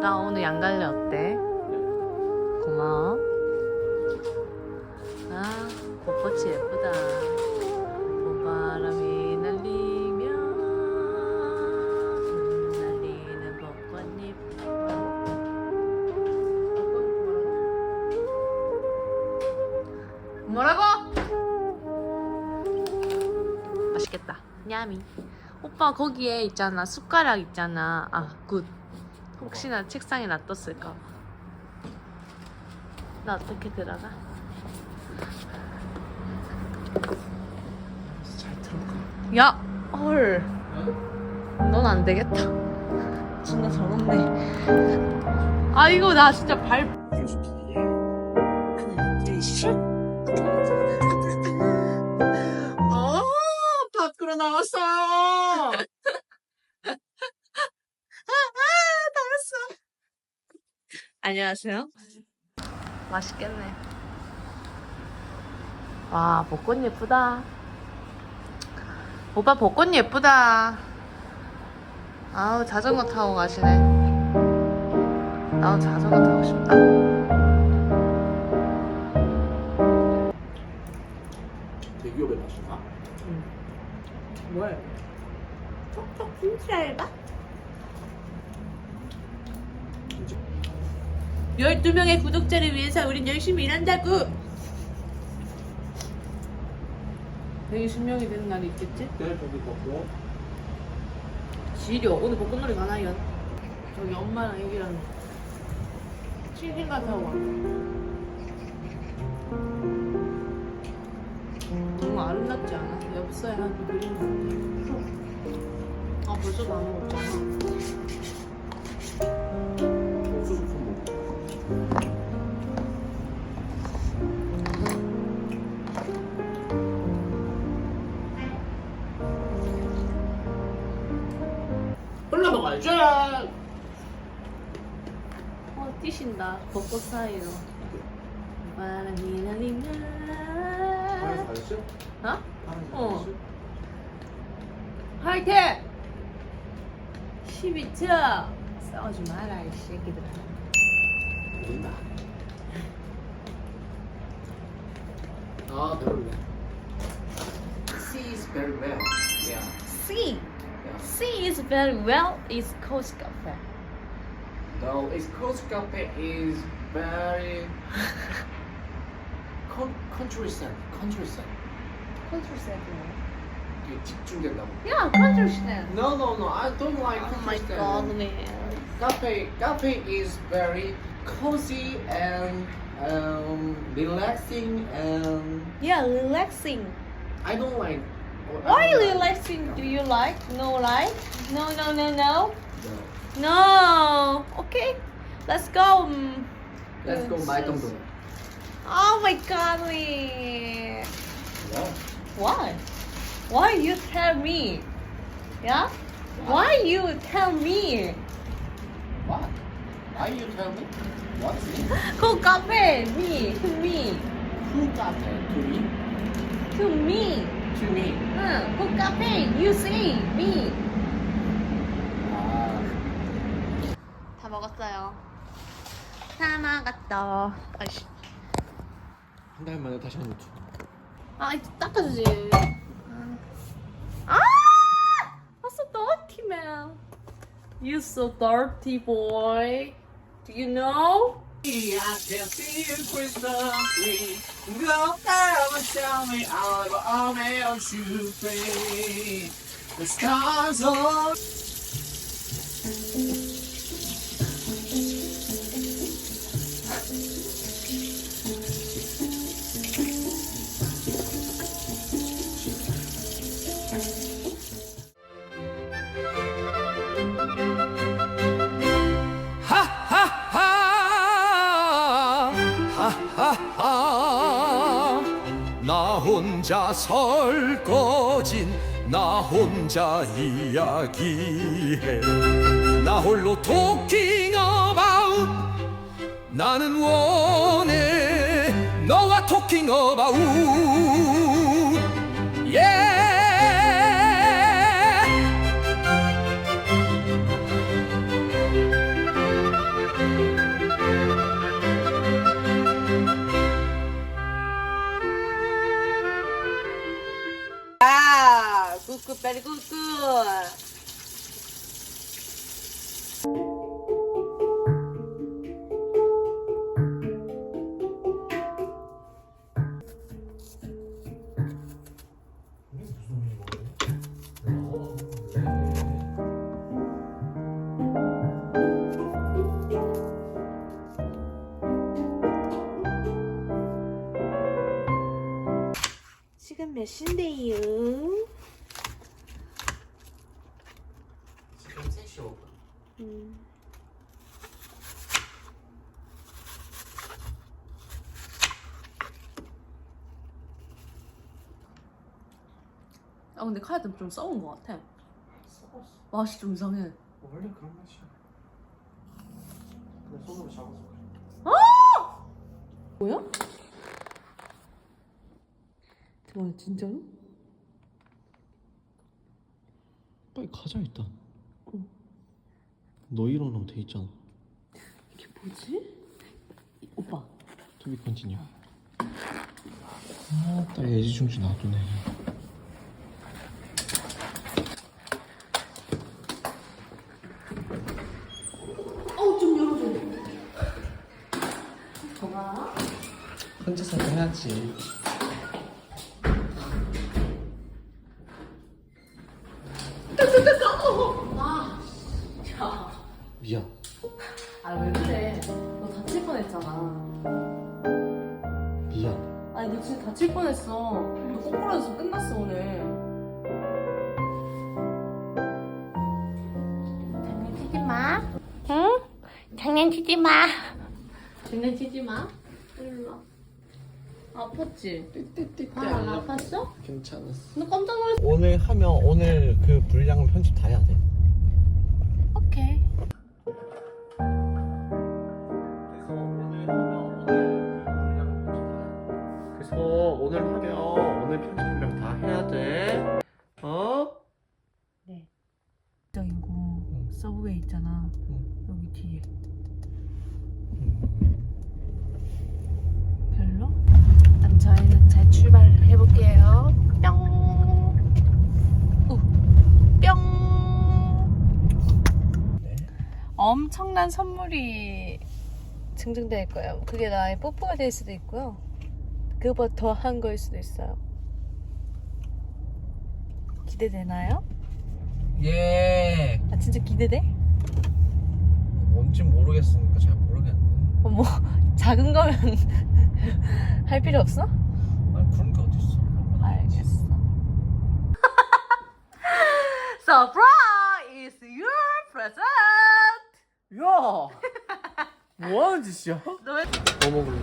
나 오늘 양갈래 어때? 고마워 아 벚꽃이 예쁘다 봄바람이 냠이. 오빠 거기에 있잖아. 숟가락 있잖아. 아, 굿. 혹시나 책상에 놔뒀을까? 봐. 나 어떻게 들어가? 잘 들어가. 야, 헐. 넌 안 되겠다. 진짜 저렇네. 아 이거 나 진짜 발. 둘, 셋. 어, 밖으로 나왔어. 안녕하세요. 맛있겠네. 와, 벚꽃 예쁘다. 오빠 벚꽃 예쁘다. 아우, 자전거 타고 가시네. 나도 자전거 타고 싶다. 대기업에 가시나? 뭘? 톡톡 얇아? 12명의 구독자를 위해서 우린 열심히 일한다고! 120명이 되는 날이 있겠지? 네, 저기 걷고. 지려 오늘 벚꽃놀이 가나요? 저기 엄마랑 애기랑 칠긴가 타고 한 그림 아 벌써 다 먹었잖아 소주품 먹고. 흘러 먹어야지. 어 뛰신다 벚꽃 사이로 어. 잘했어? 화이팅! 12초 싸우지 마라 이 새끼들아 모른다. 아, 배불러. C is very well. Yeah. C Yeah. C is very well is Coast Cafe No, East Coast Cafe is very con- countryside. Countryside. Countryside 이게 집중된다고. Yeah, countryside No, no, no. I don't like Oh my countryside. god man Cafe, cafe is very cozy and um, relaxing and Yeah, relaxing I don't like. I Why don't like- relaxing do you like? No like? No, no, no, no No. No Okay, let's go Mm. Let's go buy Dong Dong. Oh my god man. Yeah. Why? Why you tell me? Yeah? Why you tell me? What? Why you tell me? What's it? Go cafe, me, to me, Who got it? To me? to me. To me. 응, go cafe, you say me. 아, 다 먹었어요. 다 먹었다. 아이씨. 한 달 만에 다시 한 유튜브. 아, 이제 닦아주지. 아! I'm so dirty, man. You so dirty, boy. Do you know? I can see you crystal clear. Go down and tell me all about all my own shoe free. The stars are. 혼자 설거진 나 혼자 이야기해. 나 홀로 토킹 어바웃. 나는 원해 너와 토킹 어바웃 지금 몇 시인데요? 지금 3시 5분. 음. 아 근데 카야도 좀 썩은 것 같아. 썩었어. 맛이 좀 이상해. 원래 그런 맛이야. 근데 손으로 잡아서 그래. 뭐야? 대박 진짜로? 빨리 가자 일단. 너 일어나면 돼 있잖아. 이게 뭐지? 이- 오빠 투비 컨티뉴. 아따 애지중지 놔두네. 어좀 열어줘. 저가 혼자서 해야지. 야. 미안. 아 왜 그래? 너 다칠 뻔했잖아. 미안. 아니 너 진짜 다칠 뻔했어. 너 거꾸로해서 끝났어 오늘. 장난치지 마. 응? 장난치지 마. 장난치지 마. 아팠지? 띠띠띠 발 안 아팠어? 괜찮았어. 너 깜짝 놀랐어. 오늘 하면 오늘 그 분량 편집 다 해야 돼. 오케이. 그래서 오늘 하면 그 분량 편집 다 해야 돼. 그래서 오늘 하면 오늘 편집 분량 다 해야 돼. 어? 네. 적이고 서브웨이 있잖아. 응. 여기 뒤에. 별로? 저희는 잘 출발해 볼게요. 뿅. 우. 뿅. 엄청난 선물이 증정될 거예요. 그게 나의 뽀뽀가 될 수도 있고요. 그거보다 더한 거일 수도 있어요. 기대되나요? 예. 아 진짜 기대돼? 뭔지 모르겠으니까 잘 모르겠네. 어, 뭐 작은 거면 할 필요 없어? 아니 그런 게 어딨어. 알겠어. Surprise! Your present! 야! 뭐 하는 짓이야? 너 왜? 뭐 먹을래?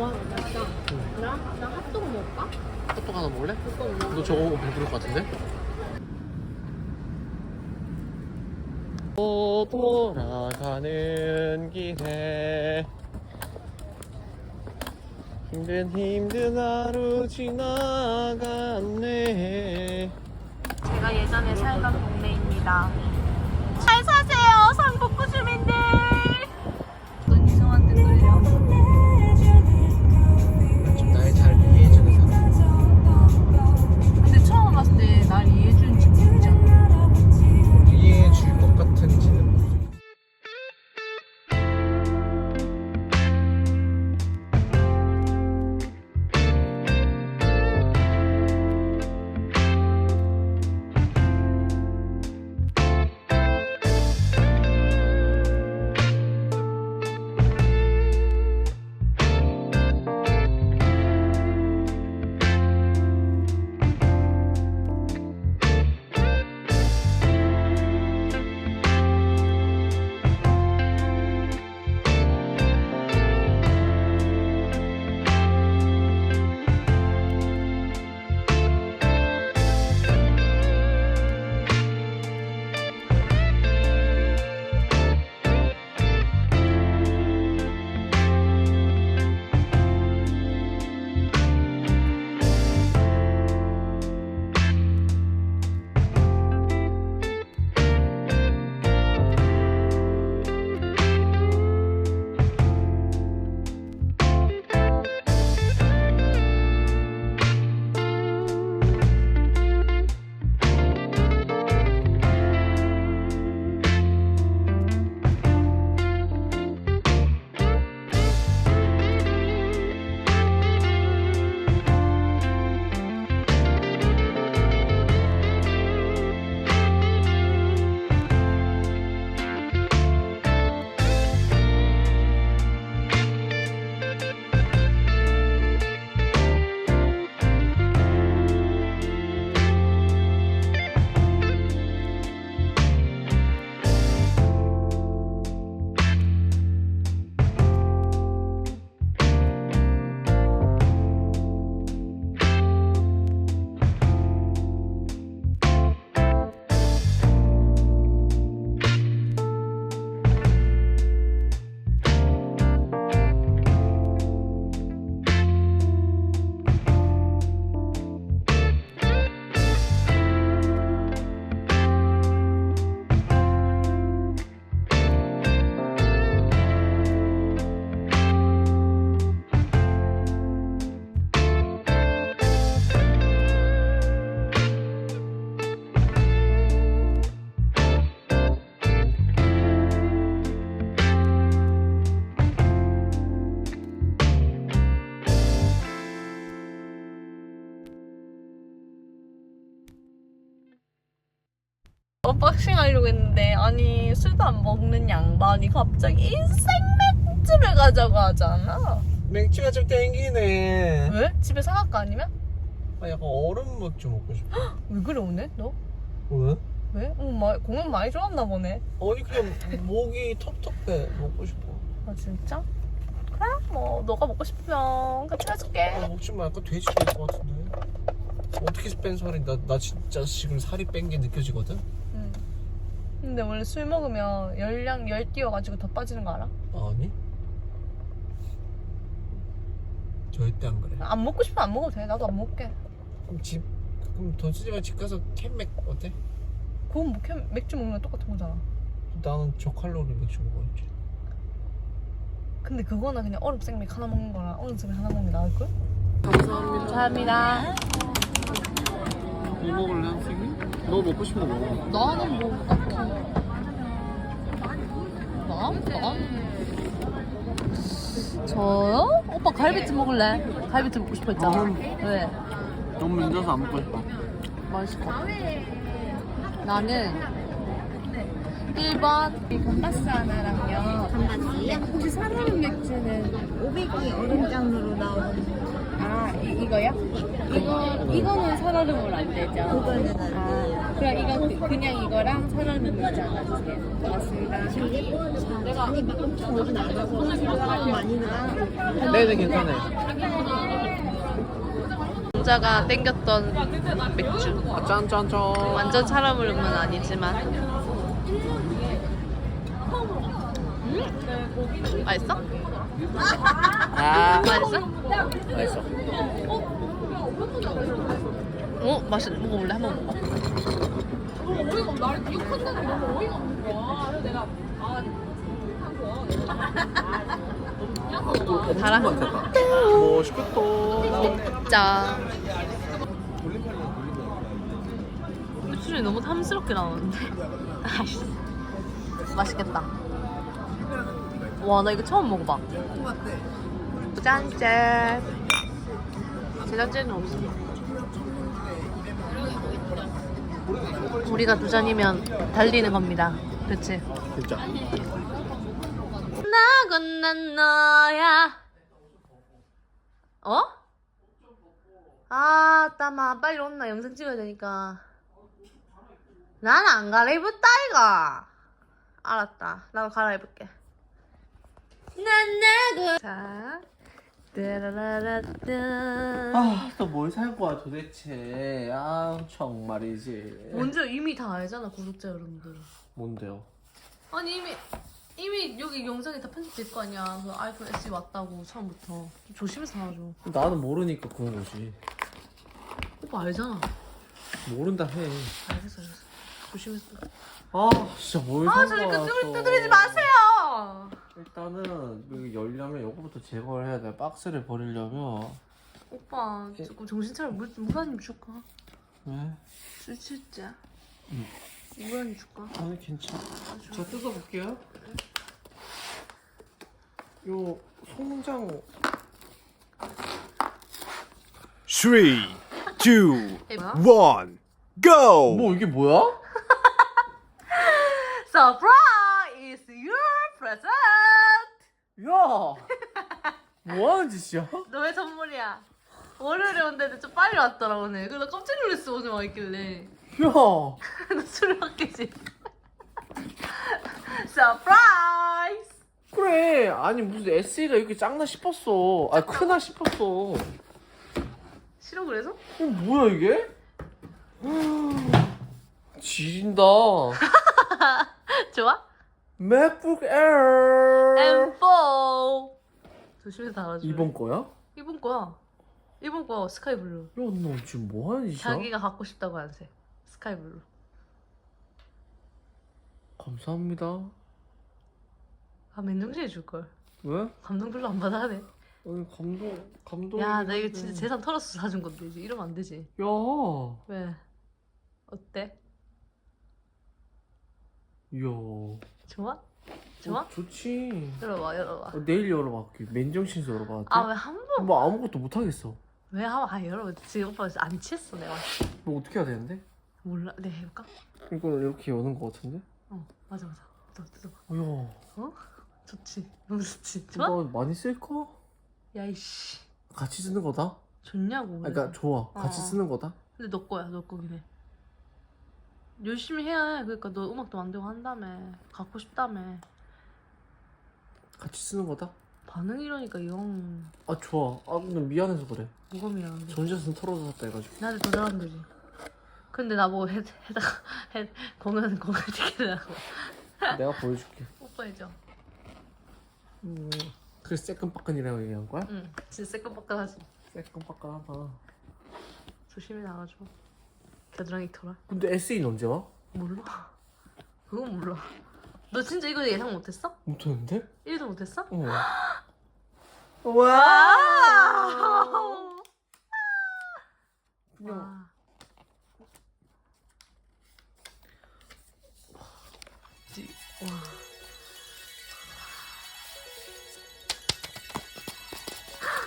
와, 맛있다. 나, 나 핫도그 먹을까? 핫도그 하나 먹을래? 너 저거 배부를 것 같은데? 또 돌아가는 길에 힘든 힘든 하루 지나갔네 제가 예전에 살던 동네입니다. 잘 사세요, 상북구 주민들! 어떤 이상한 댓글이 언박싱 하려고 했는데 아니 술도 안 먹는 양반이 갑자기 인생 맥주를 가자고 하잖아 맥주가 좀 땡기네. 왜? 집에 사갈까 아니면? 아, 약간 얼음 맥주 먹고 싶어. 왜 그래 오늘 너? 왜? 왜? 어, 마, 공연 많이 좋았나 보네 아니 그냥 목이 텁텁해 먹고 싶어. 아 진짜? 그래 뭐 너가 먹고 싶으면 같이 해줄게 아, 먹지 말까 돼지 될것 같은데. 어떻게 뺀 살이 나, 나 진짜 지금 살이 뺀 게 느껴지거든? 응. 근데 원래 술 먹으면 열량 열 뛰어가지고 더 빠지는 거 알아? 아니? 절대 안 그래. 안 먹고 싶으면 안 먹어도 돼 나도 안 먹게 그럼 집, 그럼 돈 쓰지 말고 집 가서 캔맥 어때? 그건 뭐 캠- 맥주 먹는 거 똑같은 거잖아 나는 저칼로리 맥주 먹어야지. 근데 그거는 그냥 얼음 생맥 하나 먹는 거랑 얼음 생맥 하나 먹는 게 나을 걸? 감사합니다 뭐 먹을래 선생님? 너 먹고 싶은 거 먹어 나는 뭐 딱히 나? 나? 저요? 오빠 갈비찜 먹을래? 갈비찜 먹고 싶어 했잖아 음. 왜? 너무 힘들어서 안 먹고 싶어 같아 나는 1번 돈가스 하나랑요. 단바지요? 혹시 사람 맥주는 500이 얼음장으로 나오는 아 이, 이거요? 이거 이거는 살얼음으로 안 되죠. 아 그럼 이거 그, 그냥 이거랑 살얼음 넣지 않아주세요. 고맙습니다. 아니 막 엄청 얼음 나가고 사람 많이 나가. 네네 괜찮아요. 남자가 땡겼던 맥주 짠짠짠. 완전 사람으로는 아니지만 음? 맛있어? 아, 맛있어? 맛있어. 어? 맛있 먹어볼래? 한번 먹어 달아? 멋있겠다. 짜 수준이 너무 탐스럽게 나오는데 아이씨 맛있겠다 와 나 이거 처음 먹어봐. 짠짠. 제작진은 없어. 우리가 두 잔이면 달리는 겁니다. 그치? 진짜. 나건 난 너야. 어? 아 따마 빨리 온나 영상 찍어야 되니까. 난 안 갈아입었다 이가 알았다. 나도 갈아입을게 난 나고 자 따라라라따 아, 또 뭘살 거야 도대체. 아, 정말이지. 먼저 이미 다 알잖아 구독자 여러분들 뭔데요? 아니 이미 이미 여기 영상에 다 편집될 거 아니야 그 아이폰 SE 왔다고 처음부터 좀 조심해서 나와줘 나는 모르니까 그런 거지. 오빠 알잖아 모른다 해. 알겠어 알겠어 조심해서 아, 진짜 뭘 아. 그 또. 두드리지 마세요 일단은 여기 열려면 이거부터 제거를 해야 돼. 박스를 버리려면 오빠 조금 정신 차려 물, 물한입 줄까? 왜? 술 진짜 응. 물한 입 줄까? 아니 괜찮아. 자 뜯어볼게요. 요 송장 Three, two, 에이 뭐야? one, go! 뭐 이게 뭐야? Surprise! Present! 야! 뭐 하는 짓이야? 너의 선물이야 월요일에 온데도 좀 빨리 왔더라 오늘 그래서 깜짝 놀랐어 오늘 와 있길래 야! 너술 먹겠지 Surprise! 그래 아니 무슨 SE가 이렇게 작나 싶었어 아 크나 싶었어 싫어 그래서? 어 뭐야 이게? 지린다 좋아? 맥북 에어 M4 조심해서 달아줘 이번 거야? 이번 거야 이번 거 스카이 블루 야 너 지금 뭐 하는 짓이야? 자기가 갖고 싶다고 한 색 스카이 블루 감사합니다 아 맨정신에 줄걸 왜? 감동 별로 안 받아야 돼. 아니 감동 감동 야, 나 이거 진짜 재산 털어서 사준 건데 이제 이러면 안 되지. 야 왜? 어때? 이야 좋아? 좋아? 어, 좋지 열어봐, 열어봐. 어, 내일 열어봐 맨정신에서 열어봐 아, 왜 한 번? 뭐 아무것도 못 하겠어 왜한 번? 아, 열어봐. 지금 오빠 안 취했어, 내가. 뭐 어떻게 해야 되는데? 몰라. 네 해볼까? 이걸 이렇게 여는 거 같은데? 어 맞아 맞아. 너 뜯어봐. 어야 좋지. 너무 좋지. 좋아? 이거 많이 쓸까? 야 이씨. 같이 쓰는 거다? 좋냐고. 아. 그러니까 좋아 같이 어. 쓰는 거다? 근데 너 거야, 너 거긴 해. 열심히 해야 해. 그러니까 너 음악도 만들고 한다며. 갖고 싶다며. 같이 쓰는 거다? 반응 이러니까 영아 좋아 아 근데 미안해서 그래 뭐가 미안한데. 전자선 털어서 샀다 해가지고 나한테 더 잘하면 되지. 근데 나보고 해, 해다가 해, 공연 공연 티켓이라고. 내가 보여줄게 오빠 해줘. 음, 그래서 새끈빠끈이라고 얘기한 거야? 응. 진짜 새끈빠끈하지. 새끈빠끈하다 조심히 나가줘. 겨드랑이 털어. 근데 SE는 언제 와? 몰라. 그건 몰라. 너 진짜 이거 예상 못했어? 못했는데? 1도 못했어? 어 와. 그냥 와. 지- 와.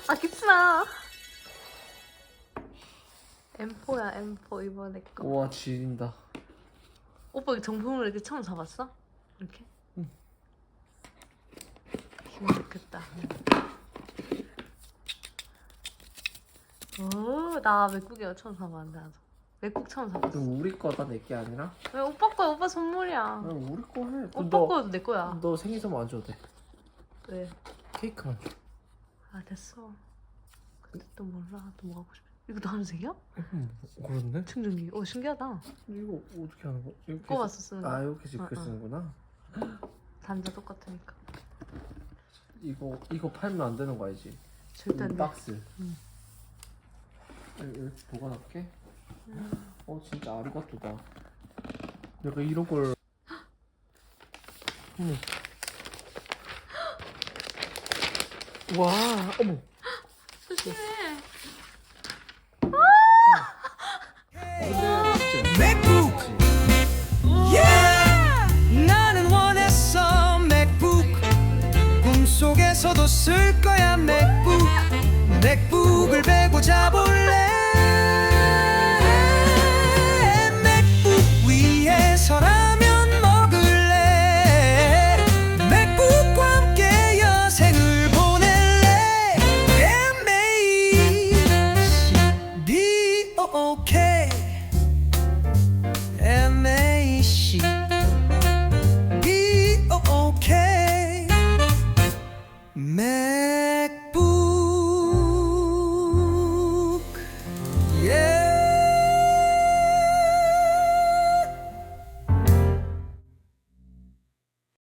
아 기쁘다. M4야 M4 이번에 거. 우와 지린다 오빠 이 정품을 이렇게 처음 사봤어? 이렇게? 응. 기분 좋겠다. 오, 나 맥북이야 처음 사봤는데 나도. 맥북 처음 사봤어. 그럼 우리 거다 내 게 아니라? 왜 오빠 거야? 오빠 선물이야. 그냥 우리 거 해. 오빠 너, 거도 내 거야. 너 생일 선물 안 줘도 돼. 왜? 케이크만 줘. 아 됐어. 근데 또 몰라. 또 뭐 하고 싶어? 이거 도 하늘색이야? 음, 그렇네. 충전기. 오 신기하다. 이거 어떻게 하는 거? 이렇게 꼽았어 쓰는 거. 아 이렇게 응, 응. 쓰는구나. 단자 똑같으니까. 이거 이거 팔면 안 되는 거 알지? 절대 안 이 돼. 박스. 응. 여기 이렇게 보관할게. 어 진짜 아리가또다. 내가 이런 걸. 어머. 와 어머. 조심해. 쓸 거야. 맥북 맥북을 베고 자볼래?